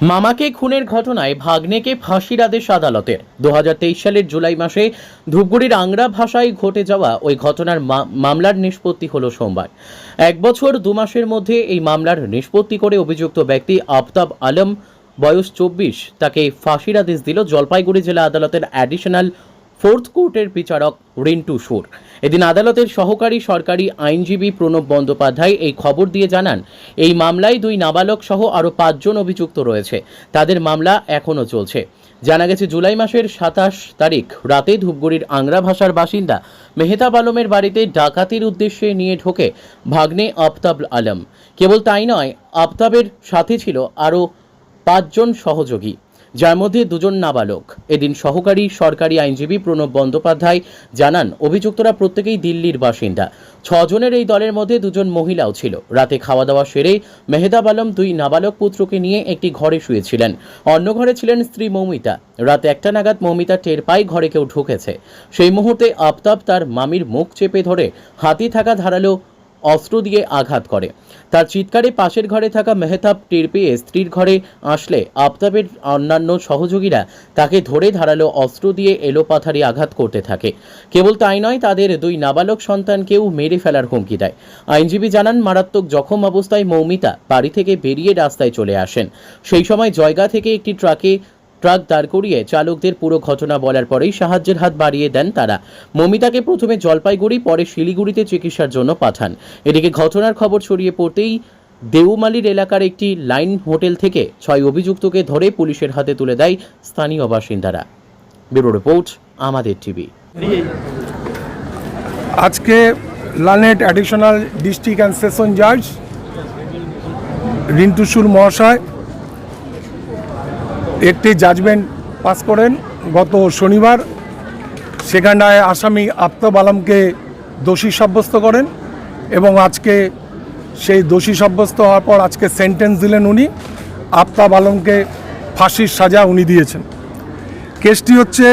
মামাকে খুনের ঘটনায় ভাগ্নেকে ফাঁসির আদেশ আদালতের। দু হাজার তেইশ সালের জুলাই মাসে ধূপগুড়ির আংরা ভাষায় ঘটে যাওয়া ওই ঘটনার মামলার নিষ্পত্তি হল সোমবার। এক বছর দু মাসের মধ্যে এই মামলার নিষ্পত্তি করে অভিযুক্ত ব্যক্তি আফতাব আলম, বয়স চব্বিশ, তাকে ফাঁসির আদেশ দিল জলপাইগুড়ি জেলা আদালতের অ্যাডিশনাল ফোর্থ কোর্টের বিচারক রিন্টু সুর। এদিন আদালতের সহকারী সরকারি আইনজীবী প্রণব বন্দ্যোপাধ্যায় এই খবর দিয়ে জানান, এই মামলায় দুই নাবালক সহ আরও পাঁচজন অভিযুক্ত রয়েছে। তাদের মামলা এখনও চলছে। জানা গেছে, জুলাই মাসের সাতাশ তারিখ রাতে ধূপগুড়ির আংরা ভাষার বাসিন্দা মেহতাব আলমের বাড়িতে ডাকাতির উদ্দেশ্যে নিয়ে ঢোকে ভাগ্নে আফতাব আলম। কেবল তাই নয়, আফতাবের সাথে ছিল আরও পাঁচজন সহযোগী। যার মধ্যে দুজন নাবালক। এদিন সহকারী সরকারি আইনজীবী প্রণব বন্দ্যোপাধ্যায় জানান, অভিযুক্তরা প্রত্যেকেই দিল্লির বাসিন্দা। ছজনের এই দলের মধ্যে দুজন মহিলাও ছিল। রাতে খাওয়া দাওয়া সেরে মেহেদাব আলম দুই নাবালক পুত্রকে নিয়ে একটি ঘরে শুয়েছিলেন। অন্য ঘরে ছিলেন স্ত্রী মৌমিতা। রাতে একটা নাগাদ মৌমিতা টের পায় ঘরে কেউ ঢুকেছে। সেই মুহূর্তে আফতাব তার মামির মুখ চেপে ধরে হাতি থাকা ধারালো অস্ত্র দিয়ে আঘাত করে। তার চিৎকারে পাশের ঘরে থাকা মেহতাব টের পেয়ে স্ত্রীর ঘরে আসলে আফতাবের অন্যান্য সহযোগীরা তাকে ধরে ধারালো অস্ত্র দিয়ে এলোপাথারি আঘাত করতে থাকে। কেবল তাই নয়, তাদের দুই নাবালক সন্তানকেও মেরে ফেলার হুমকি দেয়। আইনজীবী জানান, মারাত্মক জখম অবস্থায় মৌমিতা বাড়ি থেকে বেরিয়ে রাস্তায় চলে আসেন। সেই সময় জয়গা থেকে একটি ট্রাকে ট্রাক দাঁড় করিয়ে চালকদের পুরো ঘটনা বলার পরেই সাহায্যের হাত বাড়িয়ে দেন তারা। মমিতাকে প্রথমে জলপাইগুড়ি, পরে শিলিগুড়িতে চিকিৎসার জন্য পাঠান। এদিকে ঘটনার খবর ছড়িয়ে পড়তেই দেউমালির এলাকার একটি লাইন হোটেল থেকে ছয় অভিযুক্তকে ধরে পুলিশের হাতে তুলে দেয় স্থানীয় বাসিন্দারা। ব্যুরো রিপোর্ট, আমাদের টিভি। আজকে লানেট অ্যাডিশনাল ডিস্ট্রিক্ট অ্যান্ড সেশন জাজ রিন্টুসুর মহাশয় একটি জাজমেন্ট পাস করেন গত শনিবার। সেখানটায় আসামি আফতাব আলমকে দোষী সাব্যস্ত করেন এবং আজকে সেই দোষী সাব্যস্ত হওয়ার পর আজকে সেন্টেন্স দিলেন উনি। আফতাব আলমকে ফাঁসির সাজা উনি দিয়েছেন। কেসটি হচ্ছে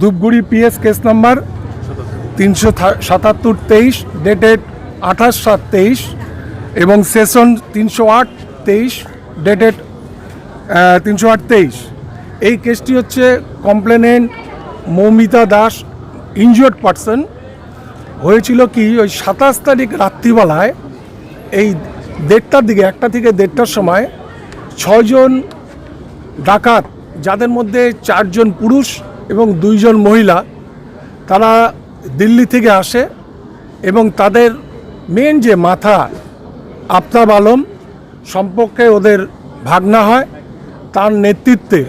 ধূপগুড়ি পিএস কেস নাম্বার তিনশো সাতাত্তর তেইশ ডেটেড আঠাশ সাত তেইশ এবং সেশন তিনশো আট তেইশ ডেটেড তিনশো আট তেইশ। এই কেসটি হচ্ছে complainant Moumita Das injured person. হয়েছিল কি, ওই সাতাশ তারিখ রাত্রিবেলায়, এই দেড়টার দিকে, একটা থেকে দেড়টার সময়, ছয়জন ডাকাত, যাদের মধ্যে চারজন পুরুষ এবং দুইজন মহিলা, তারা দিল্লি থেকে আসে এবং তাদের মেন যে মাথা, আফতাব আলম, সম্পর্কে ওদের ভাগনা হয়। নেতৃত্বে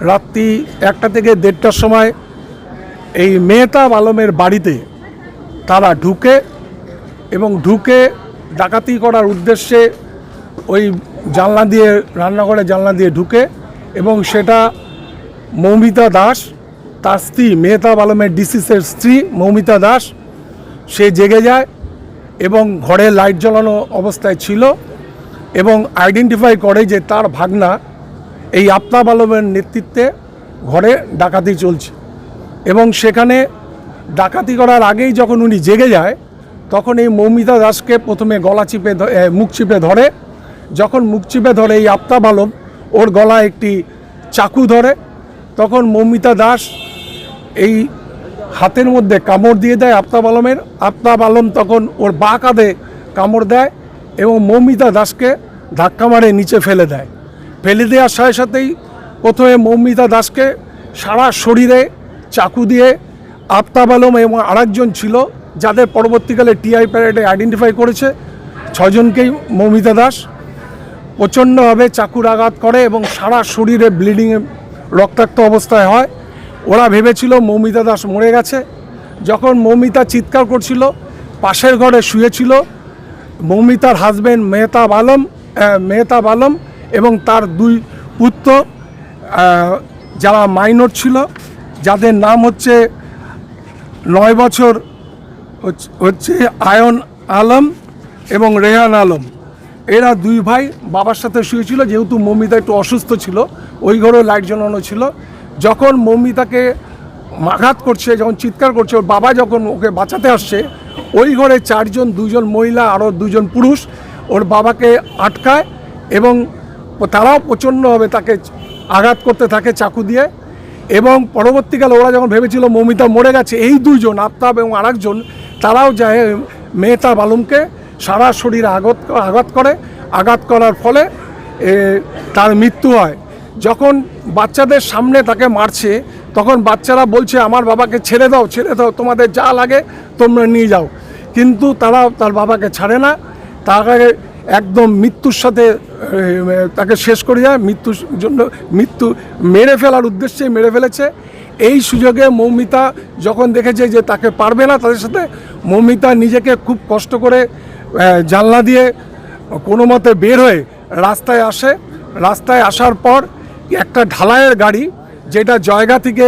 রাত্রি একটা থেকে দেড়টার সময় এই মেহতাব আলমের বাড়িতে তারা ঢুকে এবং ঢুকে ডাকাতি করার উদ্দেশ্যে ওই জানলা দিয়ে রান্নাঘরে জানলা দিয়ে ঢুকে এবং সেটা মৌমিতা দাস, তার স্ত্রী মেহতাব আলমের ডিসিসের স্ত্রী মৌমিতা দাস, সে জেগে যায় এবং ঘরে লাইট জ্বালানো অবস্থায় ছিল এবং আইডেন্টিফাই করে যে তার ভাগনা এই আফতাব আলমের নেতৃত্বে ঘরে ডাকাতি চলছে। এবং সেখানে ডাকাতি করার আগেই যখন উনি জেগে যায়, তখন এই মৌমিতা দাসকে প্রথমে গলা চিপে মুখ চিপে ধরে। যখন মুখ চিপে ধরে এই আফতাব আলম, ওর গলায় একটি চাকু ধরে। তখন মৌমিতা দাস এই হাতের মধ্যে কামড় দিয়ে দেয় আফতাব আলমের। আফতাব আলম তখন ওর বা কাঁধে কামড় দেয় এবং মৌমিতা দাসকে ধাক্কা মারে নিচে ফেলে দেয়। ফেলে দেওয়ার সাথে সাথেই প্রথমে মৌমিতা দাসকে সারা শরীরে চাকু দিয়ে আফতাব আলম এবং আরেকজন ছিল, যাদের পরবর্তীকালে টিআই প্যারেডে আইডেন্টিফাই করেছে। ছজনকেই মৌমিতা দাস প্রচণ্ডভাবে চাকুর আঘাত করে এবং সারা শরীরে ব্লিডিংয়ে রক্তাক্ত অবস্থায় হয়। ওরা ভেবেছিল মৌমিতা দাস মরে গেছে। যখন মৌমিতা চিৎকার করছিল, পাশের ঘরে শুয়েছিল, মৌমিতার হাজবেন্ড মেহতাব আলম মেহতাব আলম এবং তার দুই পুত্র যারা মাইনর ছিল, যাদের নাম হচ্ছে নয় বছর হচ্ছে- হচ্ছে আয়ন আলম এবং রেহান আলম। এরা দুই ভাই বাবার সাথে শুয়েছিল, যেহেতু মমিতা একটু অসুস্থ ছিল, ওই ঘরেও লাইট জ্বালানো ছিল। যখন মমিতাকে আঘাত করছে, যখন চিৎকার করছে, ওর বাবা যখন ওকে বাঁচাতে আসছে, ওই ঘরে চারজন, দুজন মহিলা, আরও দুজন পুরুষ, ওর বাবাকে আটকায় এবং তারাও প্রচণ্ডভাবে তাকে আঘাত করতে থাকে চাকু দিয়ে। এবং পরবর্তীকালে ওরা যখন ভেবেছিল মৌমিতা মরে গেছে, এই দুইজন, আফতাব এবং আরেকজন, তারাও যায় মেহতা বালুমকে সারা শরীরে আঘাত আঘাত করে। আঘাত করার ফলে তার মৃত্যু হয়। যখন বাচ্চাদের সামনে তাকে মারছে, তখন বাচ্চারা বলছে, আমার বাবাকে ছেড়ে দাও ছেড়ে দাও, তোমাদের যা লাগে তোমরা নিয়ে যাও। কিন্তু তারা তার বাবাকে ছাড়ে না। তাকে একদম মৃত্যুর সাথে তাকে শেষ করে যায় মৃত্যুর জন্য মৃত্যু মেরে ফেলার উদ্দেশ্যে মেরে ফেলেছে। এই সুযোগে মৌমিতা যখন দেখেছে যে তাকে পারবে না তাদের সাথে, মৌমিতা নিজেকে খুব কষ্ট করে জানলা দিয়ে কোনো মতে বের হয়ে রাস্তায় আসে। রাস্তায় আসার পর একটা ঢালাইয়ের গাড়ি, যেটা জয়গা থেকে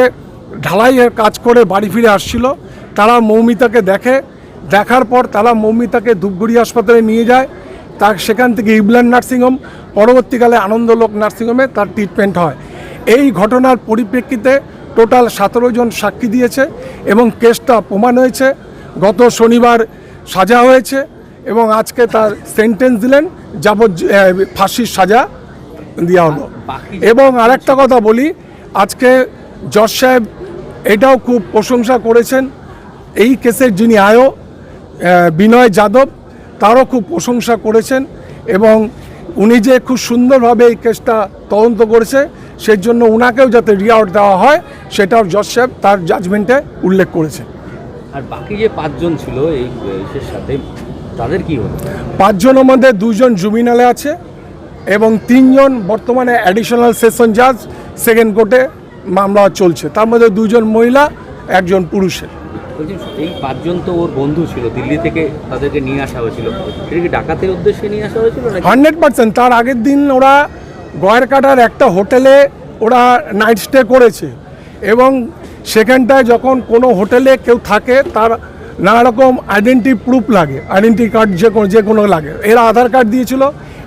ঢালাইয়ের কাজ করে বাড়ি ফিরে আসছিল, তারা মৌমিতাকে দেখে। দেখার পর তারা মৌমিতাকে ধূপগুড়ি হাসপাতালে নিয়ে যায়। তার সেখান থেকে ইবলান নার্সিংহোম পরবর্তীকালে আনন্দলোক নার্সিংহোমে তার ট্রিটমেন্ট হয়। এই ঘটনার পরিপ্রেক্ষিতে টোটাল সতেরো জন সাক্ষী দিয়েছে এবং কেসটা প্রমাণ হয়েছে। গত শনিবার সাজা হয়েছে এবং আজকে তার সেন্টেন্স দিলেন যাবজ্জ আহ, ফাঁসির সাজা দেওয়া হলো। এবং আরেকটা কথা বলি আজকে জজ সাহেব এটাও খুব প্রশংসা করেছেন। এই কেসের যিনি আয়ো বিনয় যাদব তারও খুব প্রশংসা করেছেন এবং উনি যে খুব সুন্দরভাবে এই কেসটা তদন্ত করেছে সেই জন্য ওনাকেও যাতে রিওয়ার্ড দেওয়া হয় সেটাও জজ সাহেব তার জাজমেন্টে উল্লেখ করেছে আর বাকি যে পাঁচজন ছিল এই সাথে তাদের কি হলো? পাঁচজনের মধ্যে দুজন জুমিনালে আছে এবং তিনজন বর্তমানে অ্যাডিশনাল সেশন জাজ সেকেন্ড কোর্টে মামলা চলছে। তার মধ্যে দুজন মহিলা একজন পুরুষের। এই পাঁচজন তো ওর বন্ধু ছিল, দিল্লি থেকে তাদেরকে নিয়ে আসা হয়েছিল। এটা কি ডাকাতের উদ্দেশ্যে নিয়ে আসা হয়েছিল হান্ড্রেড পার্সেন্ট। তার আগের দিন ওরা গয়েরকাটার একটা হোটেলে ওরা নাইট স্টে করেছে এবং সেখানটায় যখন কোনো হোটেলে কেউ থাকে, তার নানা রকম আইডেন্টি প্রুফ লাগে, আইডেন্টি কার্ড যে কোনো যে কোনো লাগে। এরা আধার কার্ড দিয়েছিল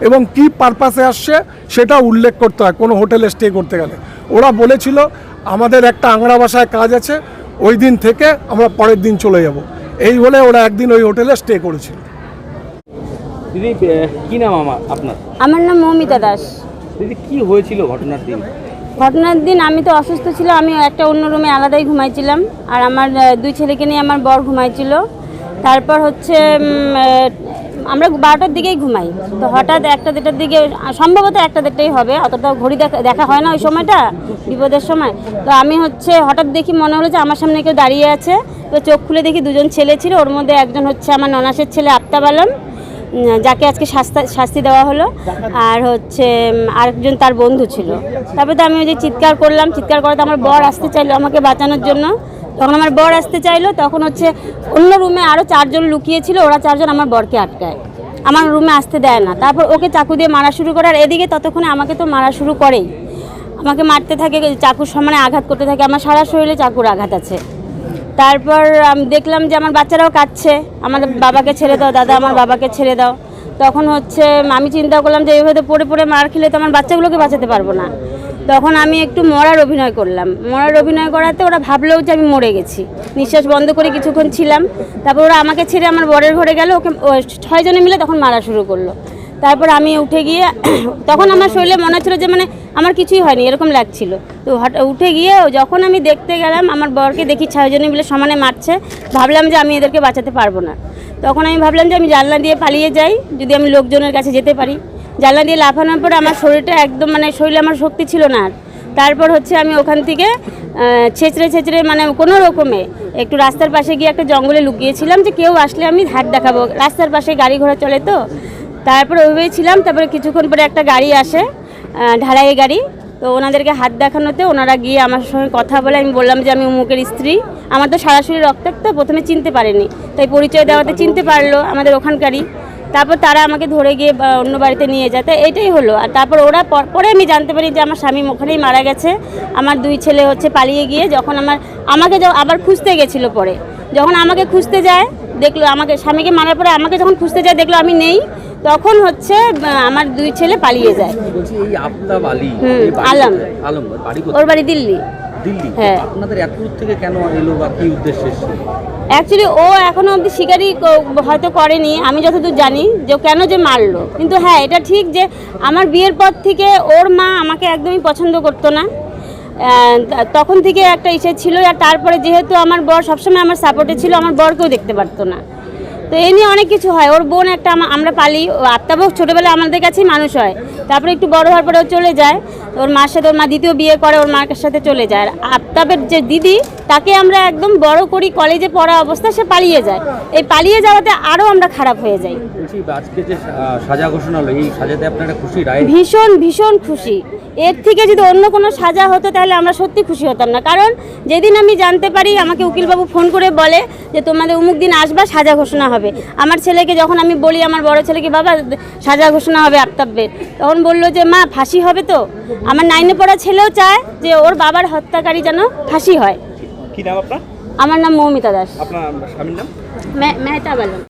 এবং কি পারপাসে আসছে সেটা উল্লেখ করতে হয়, কোনো হোটেলে স্টে করতে গেলে। ওরা বলেছিল, আমাদের একটা আংরা ভাষায় কাজ আছে ওই দিন থেকে আমরা পরের দিন চলে যাব। এই বলে ওরা একদিন ওই হোটেলে স্টে করেছিল। দিদি কি নাম আমার আপনার? আমার নাম মৌমিতা দাস। দিদি কি হয়েছিল ঘটনার দিন? ঘটনার দিন আমি তো অসুস্থ ছিল আমি একটা অন্য রুমে আলাদাই ঘুমাইছিলাম। আর আমার দুই ছেলেকে নিয়ে আমার বর ঘুমাইছিল। তারপর হচ্ছে আমরা বারোটার দিকেই ঘুমাই। তো হঠাৎ একটা দেড়টার দিকে, সম্ভবত একটা দেড়টাই হবে, অতটা ঘড়ি দেখা দেখা হয় না ওই সময়টা, বিপদের সময়। তো আমি হচ্ছে হঠাৎ দেখি মনে হলো যে আমার সামনে কেউ দাঁড়িয়ে আছে। তো চোখ খুলে দেখি দুজন ছেলে ছিল, ওর মধ্যে একজন হচ্ছে আমার ননাসের ছেলে আফতাব আলম যাকে আজকে শাস্তা, শাস্তি দেওয়া হলো। আর হচ্ছে আরেকজন তার বন্ধু ছিল। তারপরে তো আমি ওই যে চিৎকার করলাম, চিৎকার করাতে আমার বর আসতে চাইলো আমাকে বাঁচানোর জন্য। তখন আমার বর আসতে চাইলো, তখন হচ্ছে অন্য রুমে আরও চারজন লুকিয়েছিল ওরা চারজন আমার বরকে আটকায়। আমার রুমে আসতে দেয় না। তারপর ওকে চাকু দিয়ে মারা শুরু করে, আর এদিকে ততক্ষণে আমাকে তো মারা শুরু করেই। আমাকে মারতে থাকে, চাকুর সমানে আঘাত করতে থাকে। আমার সারা শরীরে চাকুর আঘাত আছে। তারপর আমি দেখলাম যে আমার বাচ্চারাও কাঁদছে। আমার বাবাকে ছেড়ে দাও, দাদা, আমার বাবাকে ছেড়ে দাও। তখন হচ্ছে আমি চিন্তা করলাম যে এইভাবে পড়ে পড়ে মার খেলে তো আমার বাচ্চাগুলোকে বাঁচাতে পারব না। তখন আমি একটু মরার অভিনয় করলাম। মরার অভিনয় করাতে ওরা ভাবলেও যে আমি মরে গেছি। নিঃশ্বাস বন্ধ করে কিছুক্ষণ ছিলাম। তারপর ওরা আমাকে ছেড়ে আমার বরের ঘরে গেল। ওকে ছয়জনে মিলে তখন মারা শুরু করল। তারপর আমি উঠে গিয়ে, তখন আমার শরীরে মনে হচ্ছিল যে মানে আমার কিছুই হয়নি, এরকম লাগছিল। তো হঠাৎ উঠে গিয়ে যখন আমি দেখতে গেলাম, আমার বরকে দেখি ছয়জনে মিলে সমানে মারছে, ভাবলাম যে আমি এদেরকে বাঁচাতে পারব না। তখন আমি ভাবলাম যে আমি জানলা দিয়ে পালিয়ে যাই, যদি আমি লোকজনের কাছে যেতে পারি। জানলা দিয়ে লাফানোর পর আমার শরীরটা একদম মানে শরীরে আমার শক্তি ছিল না আর। তারপর হচ্ছে আমি ওখান থেকে ছেঁচড়ে ছেঁচড়ে মানে কোনো রকমে একটু রাস্তার পাশে গিয়ে একটা জঙ্গলে লুকিয়েছিলাম যে কেউ আসলে আমি হাত দেখাবো। রাস্তার পাশে গাড়ি ঘোড়া চলে তো তারপরে ওইভাবেই ছিলাম, তারপরে কিছুক্ষণ পরে একটা গাড়ি আসে ঢালাই গাড়ি। তো ওনাদেরকে হাত দেখানোতে ওনারা গিয়ে আমার সঙ্গে কথা বলে, আমি বললাম যে আমি উমুকের স্ত্রী। আমার তো সরাসরি রক্তাক্ত, প্রথমে চিনতে পারেনি। তাই পরিচয় দেওয়াতে চিনতে পারল আমাদের ওখানকারই। তারপর তারা আমাকে ধরে গিয়ে অন্য বাড়িতে নিয়ে যায়। তা এটাই হলো। আর তারপর ওরা পর- আমি জানতে পারি যে আমার স্বামী ওখানেই মারা গেছে। আমার দুই ছেলে হচ্ছে পালিয়ে গিয়ে যখন আমার, আমাকে আবার খুঁজতে গেছিল পরে। যখন আমাকে খুঁজতে যায়, দেখল আমাকে, স্বামীকে মারার পরে আমাকে যখন খুঁজতে যায়, দেখল আমি নেই। তখন হচ্ছে আমার দুই ছেলে পালিয়ে যায়। এই আফতাব আলী আলম। আলম বাড়ি ওর বাড়ি দিল্লি। দিল্লি। আপনাদের এত দূর থেকে কেন এলো বা কি উদ্দেশ্যে অ্যাকচুয়ালি ও এখনও অবধি স্বীকারই ক- হয়তো করেনি আমি যতদূর জানি যে কেন যে মারলো। কিন্তু হ্যাঁ এটা ঠিক যে আমার বিয়ের পর থেকে ওর মা আমাকে একদমই পছন্দ করতো না। তখন থেকে একটা ইচ্ছে ছিল আর তারপরে যেহেতু আমার বর সবসময় আমার সাপোর্টে ছিল আমার বরকেও দেখতে পারতো না। তো এই নিয়ে অনেক কিছু হয়। ওর বোন একটা আমরা পালি, ও আত্মাবক ছোটোবেলায় আমাদের কাছেই মানুষ হয়। তারপরে একটু বড় হওয়ার পরে ও চলে যায়। ওর মার সাথে ওর মা দ্বিতীয় বিয়ে করে ওর মার সাথে চলে যায়। আর আত্মাবের যে দিদি তাকে আমরা একদম বড় করি কলেজে পড়া অবস্থা সে পালিয়ে যায়। এই পালিয়ে যাওয়াতে আরও আমরা খারাপ হয়ে যাই। আজকে যে সাজা ঘোষণা হলো এই সাজাতে আপনারা খুশি রায়? ভীষণ ভীষণ খুশি। এর থেকে যদি অন্য কোনো সাজা হতো তাহলে আমরা সত্যি খুশি হতাম না। কারণ যেদিন আমি জানতে পারি আমাকে উকিলবাবু ফোন করে বলে যে তোমাদের অমুক দিন আসবা সাজা ঘোষণা হবে। আমার ছেলেকে যখন আমি বলি আমার বড় ছেলেকে বাবা সাজা ঘোষণা হবে আফতাবের। তখন বলল যে মা ফাঁসি হবে তো? আমার নাইনে পড়া ছেলেও চায় যে ওর বাবার হত্যাকারী যেন ফাঁসি হয়। কি নাম আপনার? আমার নাম মৌমিতা দাস। আপনার স্বামীর নাম? মে- মেহতা আলম।